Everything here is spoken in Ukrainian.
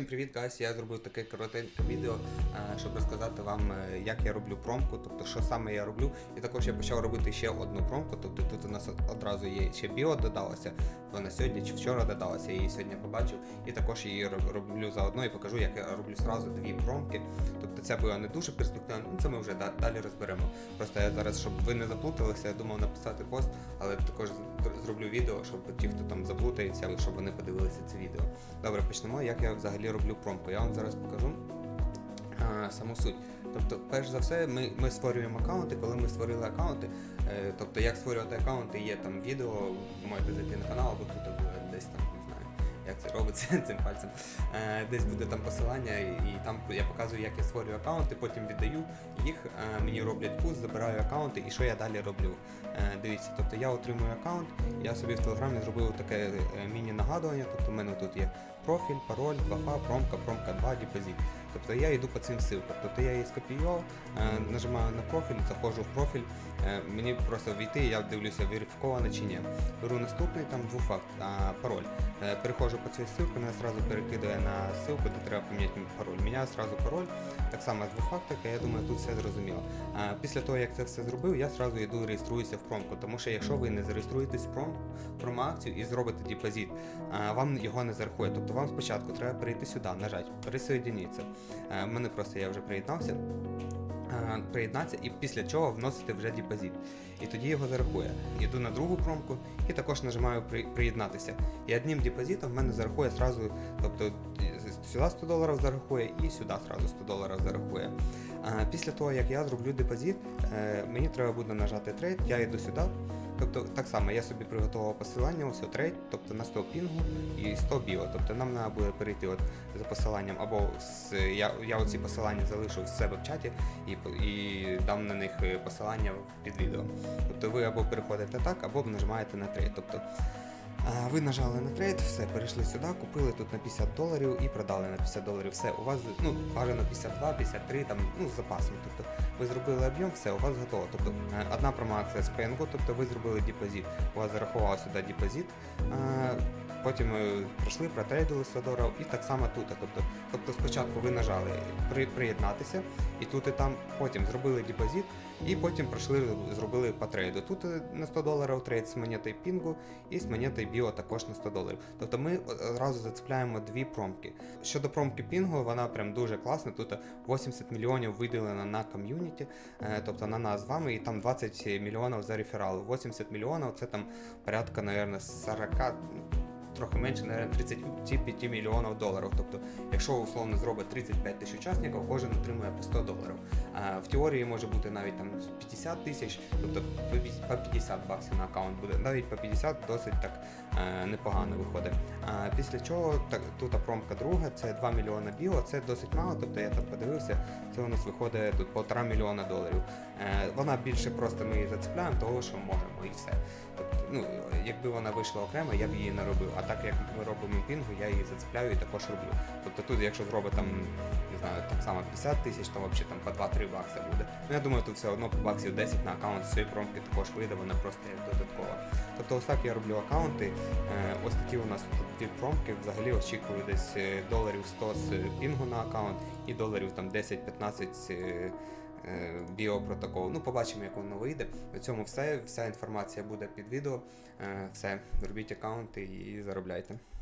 Всім привіт, гайс! Я зробив таке коротеньке відео, е, щоб розказати вам, е, як я роблю промку, тобто що саме я роблю. І також я почав робити ще одну промку, тобто тут у нас одразу є ще біо додалося. Вона сьогодні чи вчора додалася, я її сьогодні побачив. І також її роблю заодно і покажу, як я роблю зразу дві промки. Тобто це була не дуже перспективна, ну це ми вже далі розберемо. Просто я зараз, щоб ви не заплуталися, я думав написати пост, але також зроблю відео, щоб ті, хто там заплутається, щоб вони подивилися це відео. Добре, почнемо. Як я взагалі роблю промку. Я вам зараз покажу а, саму суть. Тобто, перш за все, ми, ми створюємо аккаунти. Коли ми створили аккаунти, е, тобто як створювати аккаунти, є там відео, ви можете зайти на канал, або тут або десь там, не знаю, як це робиться цим пальцем. Е, десь буде там посилання, і, і там я показую, як я створюю аккаунти, потім віддаю їх, е, мені роблять пуст, забираю аккаунти і що я далі роблю. Е, дивіться, тобто я отримую аккаунт, я собі в телеграмі зробив таке е, міні-нагадування, тобто в мене тут є профіль, пароль, 2FA, промка, промка 2, депозит. Тобто я йду по цим ссылкам. Тобто я її скопіював, е, нажимаю на профіль, заходжу в профіль, е, мені просто війти, я дивлюся, верифіковано чи ні. Беру наступний там двофакт, а, пароль. Е, переходжу по цій ссылці, мене одразу перекидає на ссылку, де треба поміняти пароль. Міняю одразу пароль, так само з двофактика, я думаю, тут все зрозуміло. А, після того, як це все зробив, я одразу йду реєструюся в промку, тому що якщо ви не зареєструєтесь в пром, промоакцію і зробите депозит, а, вам його не зарахує. Тобто вам спочатку треба прийти сюди, нажати, присоєдніться. У мене просто я вже приєднався. е, Приєднатися і після чого вносити вже депозит. І тоді його зарахує. Йду на другу промку і також нажимаю приєднатися. І одним депозитом в мене зарахує зразу, тобто е, сюди 100 доларів зарахує і сюди зразу 100 доларів зарахує. Після того, як я зроблю депозит, е, мені треба буде нажати трейд, я йду сюди. Тобто так само я собі приготував посилання, ось трейд, тобто на 100 пінгу і 100 біо. Тобто нам треба буде перейти от за посиланням, або з, я, я оці посилання залишу в себе в чаті і, і дам на них е, посилання під відео. Тобто ви або переходите так, або нажимаєте на трейд. Тобто ви нажали на трейд, все, перейшли сюди, купили тут на 50 доларів і продали на 50 доларів. Все, у вас ну, бажано 52, 53, там, ну, з запасом. Тобто ви зробили об'єм, все, у вас готово. Тобто е, одна промоакція з пенгу, тобто ви зробили депозит, у вас зарахував сюди депозит. Потім е, пройшли, протрейдили 100 доларів і так само тут. Тобто, тобто спочатку ви нажали при, приєднатися, і тут і там, потім зробили депозит, і потім пройшли, зробили по трейду. Тут е, на 100 доларів трейд з монетою пінгу і з монетою біо також на 100 доларів. Тобто ми одразу зацепляємо дві промки. Щодо промки пінгу, вона прям дуже класна. Тут 80 мільйонів виділено на ком'юніті, е, тобто на нас з вами, і там 20 мільйонів за реферал. 80 мільйонів це там порядка, мабуть, 40 трохи менше, навіть 35 мільйонів доларів. Тобто, якщо условно зробить 35 тисяч учасників, кожен отримує по 100 доларів. А в теорії може бути навіть там 50 тисяч, тобто по 50 баксів на аккаунт буде. Навіть по 50 досить так е, непогано виходить. А після чого так, тут промка друга, це 2 мільйони біо, це досить мало, тобто я так подивився, це у нас виходить тут 1,5 мільйона доларів. Е, вона більше просто ми її зацепляємо, того що можемо і все. Ну, якби вона вийшла окремо, я б її не робив. А так як ми робимо пінгу, я її зацепляю і також роблю. Тобто тут, якщо зробить там, не знаю, так само 50 тисяч, то взагалі там по 2-3 бакси буде. Ну я думаю, тут все одно по баксів 10 на аккаунт з цієї промки також вийде, вона просто як додаткова. Тобто ось так я роблю аккаунти. Е, ось такі у нас тут промки. Взагалі очікую десь е, доларів 100 з пінгу на аккаунт і доларів там 10-15 е, е, біопротокол. Ну, побачимо, як воно вийде. На цьому все. Вся інформація буде під відео. Е, Все, робіть аккаунти і заробляйте.